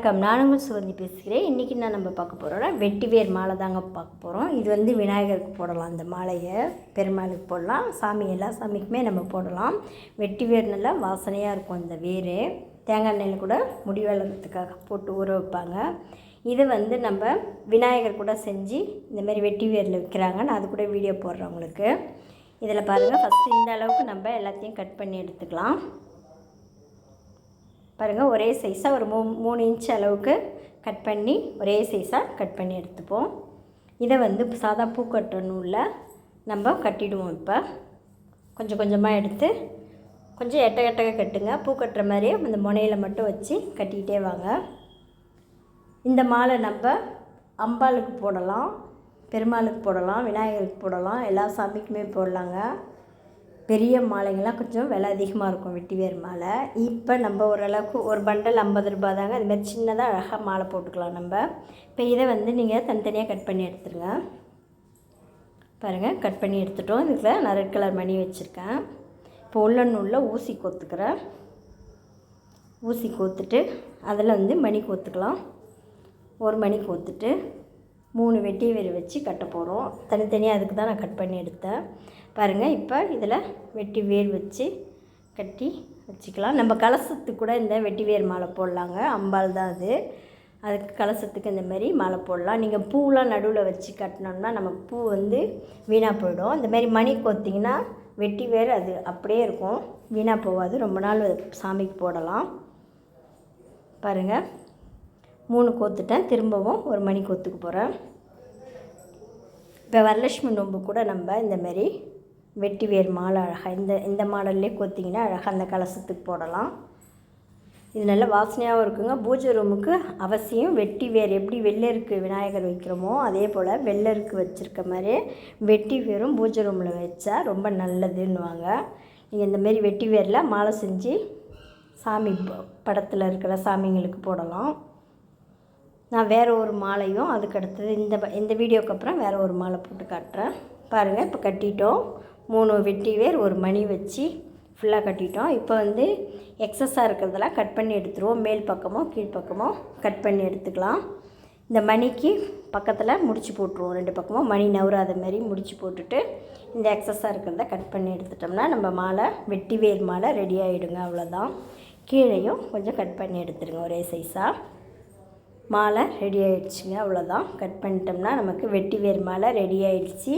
வணக்கம். நான் உங்கள் சுகந்தி பேசுகிறேன். இன்றைக்கி நான் நம்ம பார்க்க போகிறோம்னா வெட்டிவேர் மாலை தாங்க பார்க்க போகிறோம் இது வந்து விநாயகருக்கு போடலாம். அந்த மாலையை பெருமாளுக்கு போடலாம். சாமி எல்லா சாமிக்குமே நம்ம போடலாம். வெட்டிவேர் நல்லா வாசனையாக இருக்கும் இந்த வேர். தேங்காய் எண்ணெயில் கூட முடி வளர்கிறதுக்காக போட்டு ஊற வைப்பாங்க. இதை வந்து நம்ம விநாயகர் கூட செஞ்சு இந்த மாதிரி வெட்டி வேரில் விற்கிறாங்க நான் அது கூட வீடியோ போடுறேன் உங்களுக்கு. இதில் பாருங்கள் ஃபஸ்ட்டு இந்த அளவுக்கு நம்ம எல்லாத்தையும் கட் பண்ணி எடுத்துக்கலாம். பாருங்கள் ஒரே சைஸாக ஒரு மூ மூணு இன்ச் அளவுக்கு கட் பண்ணி ஒரே சைஸாக கட் பண்ணி எடுத்துப்போம். இதை வந்து சாதா பூ கட்டுற நூலில் நம்ம கட்டிடுவோம் இப்போ. கொஞ்சம் கொஞ்சமாக எடுத்து கொஞ்சம் எட்ட எட்டக கட்டுங்க. பூ கட்டுற மாதிரியே அந்த முனையில் மட்டும் வச்சு கட்டிக்கிட்டே வாங்க. இந்த மாலை நம்ம அம்பாளுக்கு போடலாம் பெருமாளுக்கு போடலாம் விநாயகருக்கு போடலாம் எல்லா சாமிக்குமே போடலாங்க. பெரிய மாலைங்கள்லாம் கொஞ்சம் விலை அதிகமாக இருக்கும் வெட்டிவேர் மாலை. இப்போ நம்ம ஓரளவுக்கு ஒரு பண்டல் ஐம்பது ரூபா தாங்க. அதுமாதிரி சின்னதாக அழகாக மாலை போட்டுக்கலாம் நம்ம. இப்போ இதை வந்து நீங்கள் தனித்தனியாக கட் பண்ணி எடுத்துருங்க. பாருங்கள் கட் பண்ணி எடுத்துட்டோம். இதில் நான் ரெட் கலர் மணி வச்சுருக்கேன். இப்போ உள்ள நூலில் ஊசி கோத்துக்கிறேன். ஊசி கோத்துட்டு அதில் வந்து மணி கோத்துக்கலாம். ஒரு மணி கோத்துட்டு மூணு வெட்டி வேறு வச்சு கட்ட போகிறோம் தனித்தனியாக அதுக்கு தான் நான் கட் பண்ணி எடுத்தேன். பாருங்கள் இப்போ இதில் வெட்டி வேர் வச்சு கட்டி வச்சுக்கலாம். நம்ம கலசத்துக்கு கூட இந்த வெட்டி வேர் மாலை போடலாங்க. அம்பால் தான் அது. அதுக்கு கலசத்துக்கு இந்த மாதிரி மாலை போடலாம். நீங்கள் பூவெலாம் நடுவில் வச்சு கட்டினோம்னா நம்ம பூ வந்து வீணாக போயிடும். இந்த மாதிரி மணி கோத்திங்கன்னா வெட்டி வேர் அது அப்படியே இருக்கும். வீணாக போகாது. ரொம்ப நாள் சாமிக்கு போடலாம். பாருங்கள் மூணு கோத்துட்டேன். திரும்பவும் ஒரு மணி கோத்துக்கு போகிறேன் இப்போ வரலட்சுமி நோம்பு கூட நம்ம இந்த மாதிரி வெட்டி வேர் மாலை அழகாக இந்த இந்த மாடல்லே கொத்திங்கன்னா அழகாக அந்த கலசத்துக்கு போடலாம். இது நல்ல வாசனையாகவும் இருக்குங்க. பூஜை ரூமுக்கு அவசியம் வெட்டி வேர் எப்படி வெள்ளருக்கு விநாயகர் வைக்கிறோமோ அதே போல் வெள்ளருக்கு வச்சுருக்க மாதிரி வெட்டி வேரும் பூஜை ரூமில் வச்சா ரொம்ப நல்லதுன்னுவாங்க. நீங்கள் இந்தமாரி வெட்டி வேரில் மாலை செஞ்சு சாமி படத்தில் இருக்கிற சாமிங்களுக்கு போடலாம். நான் வேறு ஒரு மாலையும் அதுக்கு அடுத்தது இந்த இந்த வீடியோக்கு அப்புறம் வேறு ஒரு மாலை போட்டு காட்டுறேன். பாருங்கள் இப்போ கட்டிட்டோம். மூணு வெட்டி வேர் ஒரு மணி வச்சு ஃபுல்லாக கட்டிட்டோம். இப்போ வந்து எக்ஸஸாக இருக்கிறதெல்லாம் கட் பண்ணி எடுத்துருவோம். மேல் பக்கமோ கீழ்ப்பக்கமோ கட் பண்ணி எடுத்துக்கலாம். இந்த மணிக்கு பக்கத்தில் முடிச்சு போட்டுருவோம். ரெண்டு பக்கமும் மணி நவராத மாதிரி முடிச்சு போட்டுட்டு இந்த எக்ஸஸாக இருக்கிறத கட் பண்ணி எடுத்துட்டோம்னா நம்ம மாலை வெட்டி வேர் மாலை ரெடி ஆகிடுங்க அவ்வளோதான் கீழேயும் கொஞ்சம் கட் பண்ணி எடுத்துருங்க ஒரே சைஸாக மாலை ரெடி ஆகிடுச்சிங்க அவ்வளோதான் கட் பண்ணிட்டோம்னா நமக்கு வெட்டி வேர் மாலை ரெடி ஆகிடுச்சி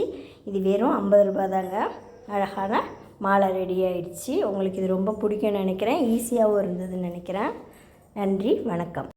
இது வெறும் ஐம்பது ரூபா தாங்க அழகான மாலை ரெடி ஆகிடுச்சி உங்களுக்கு இது ரொம்ப பிடிக்கும்னு நினைக்கிறேன். ஈஸியாகவும் இருந்ததுன்னு நினைக்கிறேன். நன்றி வணக்கம்.